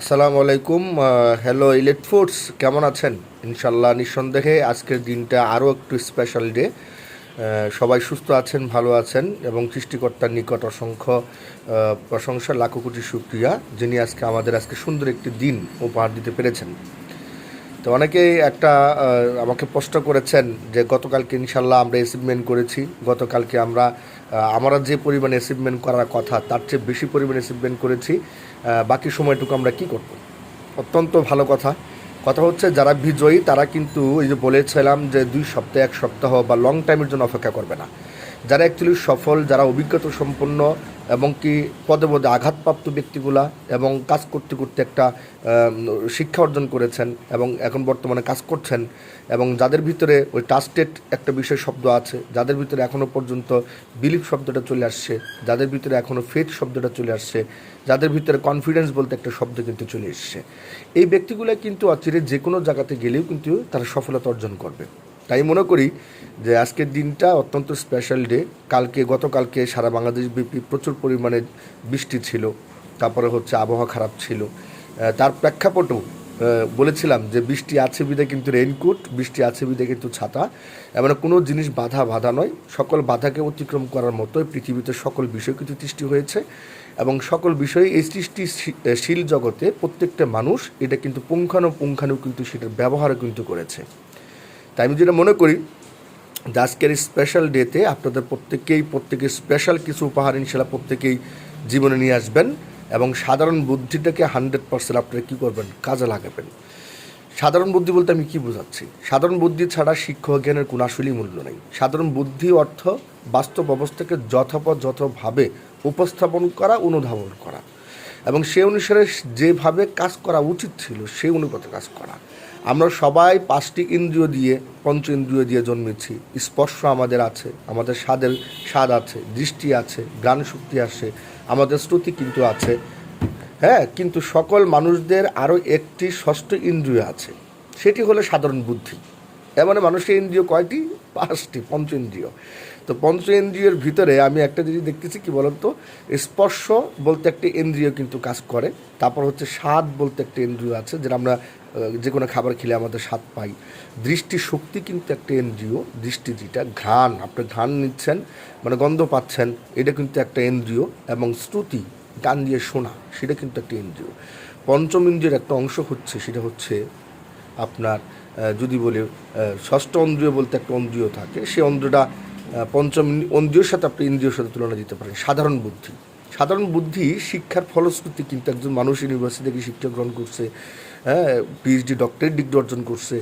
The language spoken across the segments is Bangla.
আসসালামু আলাইকুম হ্যালো ইলেট ফোর্স কেমন আছেন? ইনশাল্লাহ নিঃসন্দেহে আজকের দিনটা আরও একটু স্পেশাল ডে সবাই সুস্থ আছেন, ভালো আছেন এবং সৃষ্টিকর্তার নিকট অসংখ্য প্রশংসা, লাখো কোটি শুক্রিয়া, যিনি আজকে আমাদের আজকে সুন্দর একটি দিন উপহার দিতে পেরেছেন। তো অনেকেই একটা আমাকে প্রশ্ন করেছেন যে গতকালকে ইনশাল্লাহ আমরা অ্যাচিভমেন্ট করেছি, গতকালকে আমরা আমরা যে পরিমাণ অ্যাচিভমেন্ট করার কথা, তার চেয়ে বেশি পরিমাণ অ্যাচিভমেন্ট করেছি। বাকি সময়টুকু আমরা কি করব? অত্যন্ত ভালো কথা। কথা হচ্ছে, যারা বিজয়ী, তারা কিন্তু এই যে বলেছিলাম যে দুই সপ্তাহ, এক সপ্তাহ বা লং টাইমের জন্য অপেক্ষা করবে না। যারা অ্যাকচুয়ালি সফল, যারা অভিজ্ঞতা সম্পন্ন এবং কি পদে পদে আঘাতপ্রাপ্ত ব্যক্তিগুলা এবং কাজ করতে করতে একটা শিক্ষা অর্জন করেছেন এবং এখন বর্তমানে কাজ করছেন এবং যাদের ভিতরে ওই ট্রাস্টেড একটা বিষয় শব্দ আছে, যাদের ভিতরে এখনও পর্যন্ত বিলিভ শব্দটা চলে আসছে, যাদের ভিতরে এখনও ফেথ শব্দটা চলে আসছে, যাদের ভিতরে কনফিডেন্স বলতে একটা শব্দ কিন্তু চলে এসছে। এই ব্যক্তিগুলো কিন্তু অচিরে যে কোনো জায়গাতে গেলেও কিন্তু তারা সফলতা অর্জন করবে। তাই মনে করি যে আজকের দিনটা অত্যন্ত স্পেশাল ডে কালকে, গতকালকে সারা বাংলাদেশ ব্যাপী প্রচুর পরিমাণে বৃষ্টি ছিল, তারপরে হচ্ছে আবহাওয়া খারাপ ছিল। তার প্রেক্ষাপটেও বলেছিলাম যে বৃষ্টি আছে বিধে কিন্তু রেইনকোট বৃষ্টি আছে বিধে কিন্তু ছাতা। এমন কোনো জিনিস বাধা বাধা নয়। সকল বাধাকে অতিক্রম করার মতোই পৃথিবীতে সকল বিষয় কিন্তু সৃষ্টি হয়েছে এবং সকল বিষয়ে এই সৃষ্টিশীল জগতে প্রত্যেকটা মানুষ এটা কিন্তু পুঙ্খানুপুঙ্খানু কিন্তু সেটার ব্যবহারও কিন্তু করেছে। তাই আমি যেটা মনে করি যে আজকের স্পেশাল ডেতে আপনাদের প্রত্যেকেই প্রত্যেকে স্পেশাল কিছু উপহার ইনশাল্লাহ প্রত্যেকেই জীবনে নিয়ে আসবেন এবং সাধারণ বুদ্ধিটাকে হান্ড্রেড পার্সেন্ট আপনারা কী করবেন? কাজে লাগাবেন। সাধারণ বুদ্ধি বলতে আমি কি বোঝাচ্ছি? সাধারণ বুদ্ধি ছাড়া শিক্ষক জ্ঞানের কোনো আসলেই মূল্য নেই। সাধারণ বুদ্ধি অর্থ বাস্তব অবস্থাকে যথাযথভাবে উপস্থাপন করা, অনুধাবন করা। এবং সে অনুসারে যেভাবে কাজ করা উচিত ছিল, সেই অনুপাতে কাজ করা। আমরা সবাই পাঁচটি ইন্দ্রিয় দিয়ে, পঞ্চ ইন্দ্রিয় দিয়ে জন্মেছি। স্পর্শ আমাদের আছে, আমাদের স্বাদের স্বাদ আছে, দৃষ্টি আছে গান শক্তি আছে আমাদের শ্রুতি কিন্তু আছে। হ্যাঁ কিন্তু সকল মানুষদের আরও একটি ষষ্ঠ ইন্দ্রিয় আছে। সেটি হলো সাধারণ বুদ্ধি। এর মানে মানুষের ইন্দ্রিয় কয়টি? পাঁচটি, পঞ্চ ইন্দ্রিয়। তো পঞ্চ ইন্দ্রিয়ের ভিতরে আমি একটা জিনিস দেখতেছি, কি বলতো স্পর্শ বলতে একটা ইন্দ্রিয় কিন্তু কাজ করে, তারপর হচ্ছে স্বাদ বলতে একটা ইন্দ্রিয় আছে, যেটা আমরা যে কোনো খাবার খেলে আমাদের স্বাদ পাই। দৃষ্টি শক্তি কিন্তু একটা ইন্দ্রিয় দৃষ্টি যেটা, ঘ্রাণ। আপনি ঘ্রাণ নিচ্ছেন মানে গন্ধ পাচ্ছেন, এটা কিন্তু একটা ইন্দ্রিয় এবং শ্রুতি গান দিয়ে শোনা, সেটা কিন্তু একটা ইন্দ্রিয় পঞ্চম ইন্দ্রিয়ের একটা অংশ হচ্ছে, সেটা হচ্ছে আপনার যদি বলে ষষ্ঠ ইন্দ্রিয় বলতে একটা অন্দ্রিয় থাকে সেই অন্দ্রটা পঞ্চম ইন্দ্রিয়র সাথে আপনি ইন্দ্রিয়র সাথে তুলনা দিতে পারেন, সাধারণ বুদ্ধি। সাধারণ বুদ্ধি শিক্ষার ফলশ্রুতি কিন্তু একজন মানুষ ইউনিভার্সিটি থেকে শিক্ষা গ্রহণ করছে হ্যাঁ পিএইচডি ডক্টরেট ডিগ্রি অর্জন করছে,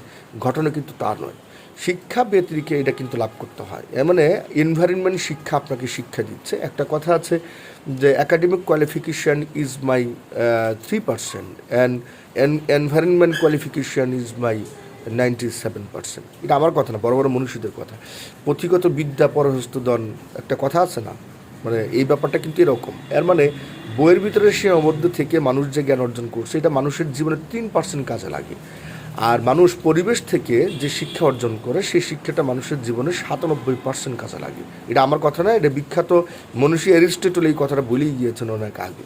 ঘটনা কিন্তু তা নয়। শিক্ষা ব্যতিরিকে এটা কিন্তু লাভ করতে হয়। এর মানে এনভায়রনমেন্ট শিক্ষা আপনাকে শিক্ষা দিচ্ছে। একটা কথা আছে যে academic qualification is my three percent and environment qualification is my ninety seven percent এটা আমার কথা না, বড় বড় মনীষীদের কথা। পুঁথিগত বিদ্যা পরহস্তদন একটা কথা আছে না? মানে এই ব্যাপারটা কিন্তু এরকম। এর মানে বইয়ের ভিতরে সে অবদ্ধ থেকে মানুষ যে জ্ঞান অর্জন করছে, এটা মানুষের জীবনে তিন পার্সেন্ট কাজে লাগে। আর মানুষ পরিবেশ থেকে যে শিক্ষা অর্জন করে, সেই শিক্ষাটা মানুষের জীবনে সাতানব্বই পার্সেন্ট কাজে লাগে। এটা আমার কথা না, এটা বিখ্যাত মনীষী অ্যারিস্টেটল এই কথাটা বলেই গিয়েছেন অনেক আগে।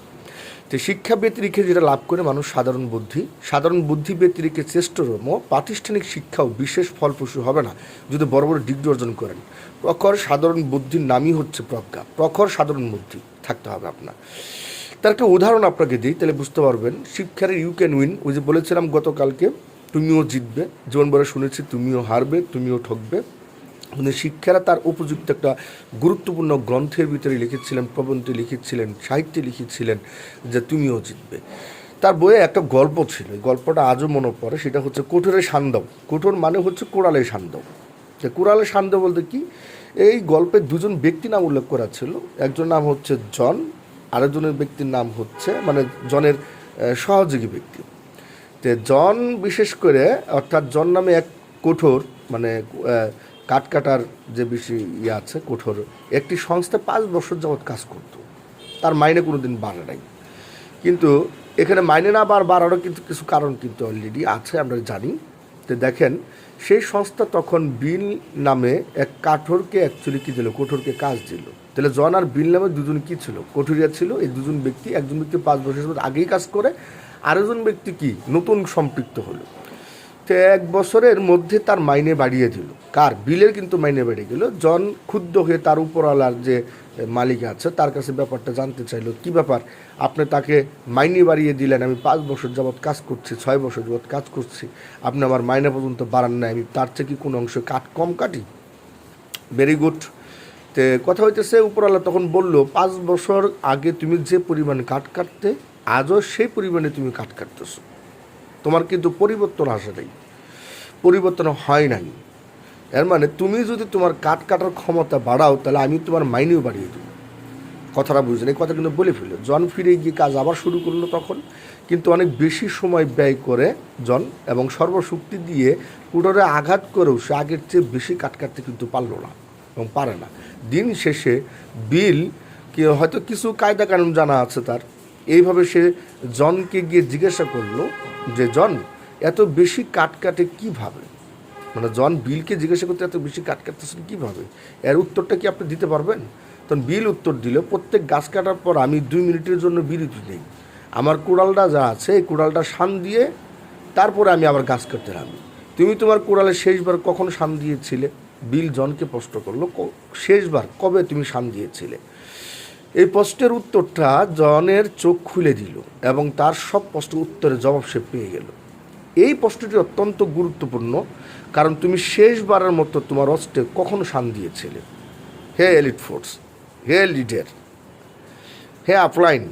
তো শিক্ষা ব্যতিরিকে যেটা লাভ করে মানুষ সাধারণ বুদ্ধি সাধারণ বুদ্ধি ব্যতিরিকে চেষ্টরম প্রাতিষ্ঠানিক শিক্ষাও বিশেষ ফলপ্রসূ হবে না যদি বড় বড় ডিগ্রি অর্জন করেন। প্রখর সাধারণ বুদ্ধির নামই হচ্ছে প্রজ্ঞা, প্রখর সাধারণ বুদ্ধি থাকতে হবে আপনার। তার একটা উদাহরণ আপনাকে দিই, তাহলে বুঝতে পারবেন। শিক্ষার ইউ ক্যান উইন ওই যে বলেছিলাম গতকালকে, তুমিও জিতবে, জীবন বলে শুনেছি, তুমিও হারবে, তুমিও ঠকবে। শিক্ষারা তার উপযুক্ত একটা গুরুত্বপূর্ণ গ্রন্থের ভিতরে লিখেছিলেন, প্রবন্ধে লিখেছিলেন, সাহিত্যে লিখেছিলেন যে তুমিও জিতবে। তার বইয়ে একটা গল্প ছিল গল্পটা আজও মনে পড়ে, সেটা হচ্ছে কোঠরের সান্দব কোঠর মানে হচ্ছে কোড়ালের সান্দব তো কোড়ালের সান্দব বলতে কি? এই গল্পে দুজন ব্যক্তি নাম উল্লেখ করা ছিল। একজন নাম হচ্ছে জন, আরেকজনের ব্যক্তির নাম হচ্ছে মানে জনের সহযোগী ব্যক্তি। তে জন বিশেষ করে, অর্থাৎ জন নামে এক কঠোর মানে কাঠ কাটার যে বেশি ইয়ে আছে, কঠোর, একটি সংস্থা পাঁচ বছর যাবৎ কাজ করত। তার মাইনে কোনো দিন বাড়ে নাই। কিন্তু এখানে মাইনে না বার বাড়ারও কিন্তু কিছু কারণ কিন্তু অলরেডি আছে, আমরা জানি। তো দেখেন, সেই সংস্থা তখন বিল নামে এক কাঠোরকে অ্যাকচুয়ালি কী দিল? কঠোরকে কাজ দিল। তাহলে জন আর বিল নামে দুজন কী ছিল? কঠোরিয়া ছিল, এই দুজন ব্যক্তি, একজন ব্যক্তি পাঁচ বছর আগেই কাজ করে, আরেকজন ব্যক্তি কি? নতুন সম্পৃক্ত হলো। এক বছরের মধ্যে তার মাইনে বাড়িয়ে দিল। কার? বিলের কিন্তু মাইনে বেড়ে গেল জন ক্ষুব্ধ হয়ে তার উপরওয়ালার যে মালিক আছে, তার কাছে ব্যাপারটা জানতে চাইলো, কি ব্যাপার? আপনি তাকে মাইনে বাড়িয়ে দিলেন, আমি পাঁচ বছর যাবৎ কাজ করছি, ছয় বছর যাবৎ কাজ করছি, আপনি আমার মাইনে পর্যন্ত বাড়ান না আমি তার থেকে কোনো অংশ কাট কম কাটি? ভেরি গুড তে কথা হইতেছে, উপরওয়ালা তখন বলল, পাঁচ বছর আগে তুমি যে পরিমাণ কাঠ কাটতে, আজও সেই পরিমাণে তুমি কাঠ কাটতেছো। তোমার কিন্তু পরিবর্তন আসে নাই। পরিবর্তন হয় নাই। এর মানে তুমি যদি তোমার কাঠ কাটার ক্ষমতা বাড়াও, তাহলে আমি তোমার মাইনেও বাড়িয়ে দেবো। কথাটা বুঝলেন? এই কথা কিন্তু বলে ফেলল। জন ফিরে গিয়ে কাজ আবার শুরু করল তখন। কিন্তু অনেক বেশি সময় ব্যয় করে জন এবং সর্বশক্তি দিয়ে কুটোরে আঘাত করেও সে আগের চেয়ে বেশি কাট কাটতে কিন্তু পারল না এবং পারে না। দিন শেষে বিল, কি হয়তো কিছু কায়দা কানুন জানা আছে তার। এইভাবে সে জনকে গিয়ে জিজ্ঞাসা করল যে, জন, এত বেশি কাট কাটে কীভাবে? মানে জন, বিলকে জিজ্ঞাসা করতে এত বেশি কাট কাটতেছেন কীভাবে? এর উত্তরটা কি আপনি দিতে পারবেন? তখন বিল উত্তর দিল, প্রত্যেক গাছ কাটার পর আমি দুই মিনিটের জন্য বিরতি নেই। আমার কুড়ালটা যা আছে, এই কুড়ালটা শান দিয়ে তারপরে আমি আবার গাছ কাটতে নামি তুমি তোমার কুড়ালে শেষবার কখন শান দিয়েছিলে? বিল জনকে প্রশ্ন করল শেষবার কবে তুমি শান দিয়েছিলে? এই প্রশ্নের উত্তরটা জনের চোখ খুলে দিল এবং তার সব প্রশ্নের উত্তরের জবাব সে পেয়ে গেল। এই প্রশ্নটি অত্যন্ত গুরুত্বপূর্ণ, কারণ তুমি শেষবারের মতো তোমার অস্ত্রে কখনো শান দিয়েছিলে। হে এলিট ফোর্স, হে লিডার, হে আপলাইন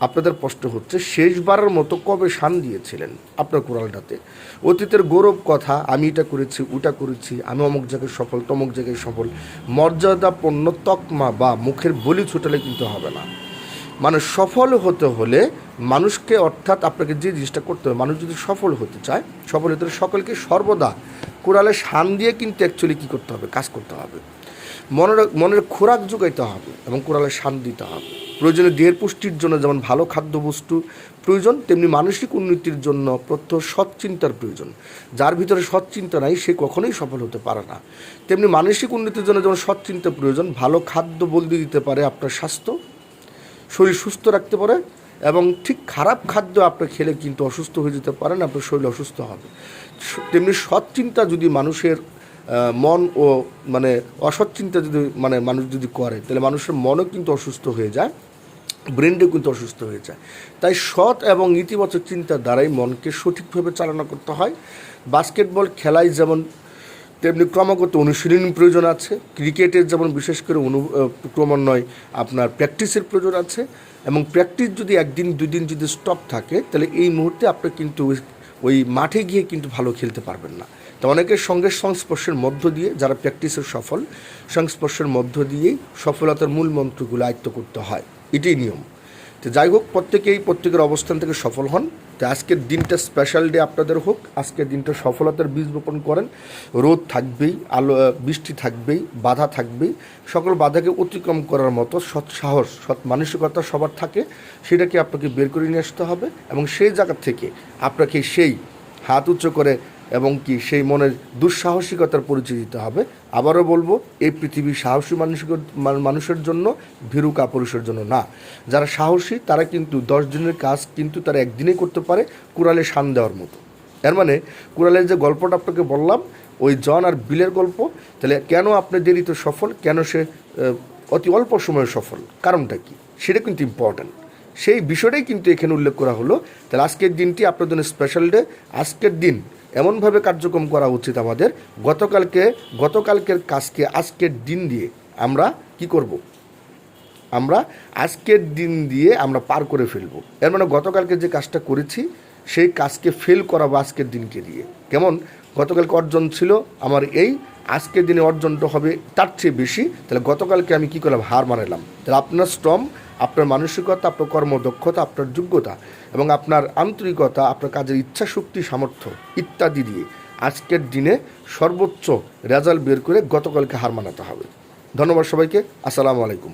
আপনাদের প্রশ্ন হচ্ছে, শেষবারের মতো কবে শান দিয়েছিলেন আপনার কোরালটাতে অতীতের গৌরব কথা, আমি এটা করেছি, ওটা করেছি, আমি অমুক জায়গায় সফল, তমুক জায়গায় সফল, মর্যাদাপূর্ণ তকমা বা মুখের বলি ছুটালে কিন্তু হবে না। মানে সফল হতে হলে মানুষকে অর্থাৎ আপনাকে যে জিনিসটা করতে হবে, মানুষ যদি সফল হতে চায়, সফল হতে সকলকে সর্বদা কোরালে শান দিয়ে কিন্তু অ্যাকচুয়ালি কী করতে হবে? কাজ করতে হবে। মনের মনের খোরাক যোগাইতে হবে এবং কোরালে শান দিতে হবে। প্রয়োজনে দেহের পুষ্টির জন্য যেমন ভালো খাদ্যবস্তু প্রয়োজন, তেমনি মানসিক উন্নতির জন্য প্রত্যহ সৎ চিন্তার প্রয়োজন। যার ভিতরে সৎ চিন্তা নাই, সে কখনোই সফল হতে পারে না। তেমনি মানসিক উন্নতির জন্য যেমন সৎ চিন্তা প্রয়োজন, ভালো খাদ্য বলতে দিতে পারে আপনার স্বাস্থ্য, শরীর সুস্থ রাখতে পারে এবং ঠিক খারাপ খাদ্য আপনি খেলে কিন্তু অসুস্থ হয়ে যেতে পারেন, আপনার শরীর অসুস্থ হবে। তেমনি সৎ চিন্তা যদি মানুষের মন ও মানে অসৎ চিন্তা যদি মানে মানুষ যদি করে, তাহলে মানুষের মনও কিন্তু অসুস্থ হয়ে যায় ব্রেনটাও কিন্তু অসুস্থ হয়ে যায়। তাই সৎ এবং ইতিবাচক চিন্তার দ্বারাই মনকে সঠিকভাবে চালনা করতে হয়। বাস্কেটবল খেলায় যেমন তেমনি ক্রমাগত অনুশীলন প্রয়োজন আছে ক্রিকেটের যেমন বিশেষ করে অনু ক্রমান্বয়ে আপনার প্র্যাকটিসের প্রয়োজন আছে এবং প্র্যাকটিস যদি একদিন, দুদিন যদি স্টপ থাকে, তাহলে এই মুহূর্তে আপনি কিন্তু ওই মাঠে গিয়ে কিন্তু ভালো খেলতে পারবেন না। তো অনেকের সঙ্গে সংস্পর্শের মধ্য দিয়ে যারা প্র্যাকটিসের সফল, সংস্পর্শের মধ্য দিয়েই সফলতার মূল মন্ত্রগুলো আয়ত্ত করতে হয়। এটাই নিয়ম। তো যাই হোক, প্রত্যেকেই প্রত্যেকের অবস্থান থেকে সফল হন। তো আজকের দিনটা স্পেশাল ডে আপনাদের হোক। আজকের দিনটা সফলতার বীজ বপন করেন। রোদ থাকবেই, আলো বৃষ্টি থাকবেই, বাধা থাকবেই। সকল বাধাকে অতিক্রম করার মতো সৎ সাহস, সৎ মানসিকতা সবার থাকে, সেটাকে আপনাকে বের করে নিয়ে আসতে হবে এবং সেই জায়গা থেকে আপনাকে সেই হাত উঁচু করে এবং কি সেই মনের দুঃসাহসিকতার পরিচয় দিতে হবে। আবারও বলব, এই পৃথিবী সাহসী মানুষের মানুষের জন্য, ভীরু কাপুরুষের জন্য না। যারা সাহসী, তারা কিন্তু দশ দিনের কাজ কিন্তু তারা একদিনেই করতে পারে কুড়ালে শান দেওয়ার মতো। এর মানে কুড়ালের যে গল্পটা আপনাকে বললাম, ওই জন আর বিলের গল্প, তাহলে কেন আপনি দেরিতে সফল, কেন সে অতি অল্প সময়ে সফল? কারণটা কি? সেটা কিন্তু ইম্পর্ট্যান্ট সেই বিষয়টাই কিন্তু এখানে উল্লেখ করা হলো। তাহলে আজকের দিনটি আপনার জন্য স্পেশাল ডে আজকের দিন এমনভাবে কার্যক্রম করা উচিত আমাদের। গতকালকে, গতকালকের কাজকে, আজকের দিন দিয়ে আমরা কি করব? আমরা আজকের দিন দিয়ে আমরা পার করে ফেলব। এর মানে গতকালকে যে কাজটা করেছি, সেই কাজকে ফেল করাবো আজকের দিনকে দিয়ে। কেমন? গতকালকে অর্জন ছিল আমার এই, আজকের দিনে অর্জনটা হবে তার চেয়ে বেশি। তাহলে গতকালকে আমি কি করলাম? হার মানালাম। তাহলে আপনার স্ট্রং আপনার মানসিকতা, আপনার কর্মদক্ষতা, আপনার যোগ্যতা এবং আপনার আন্তরিকতা, আপনার কাজের ইচ্ছা, শক্তি, সামর্থ্য ইত্যাদি দিয়ে আজকের দিনে সর্বোচ্চ রেজাল্ট বের করে গতকালকে হার মানাতে হবে। ধন্যবাদ সবাইকে। আসসালামু আলাইকুম।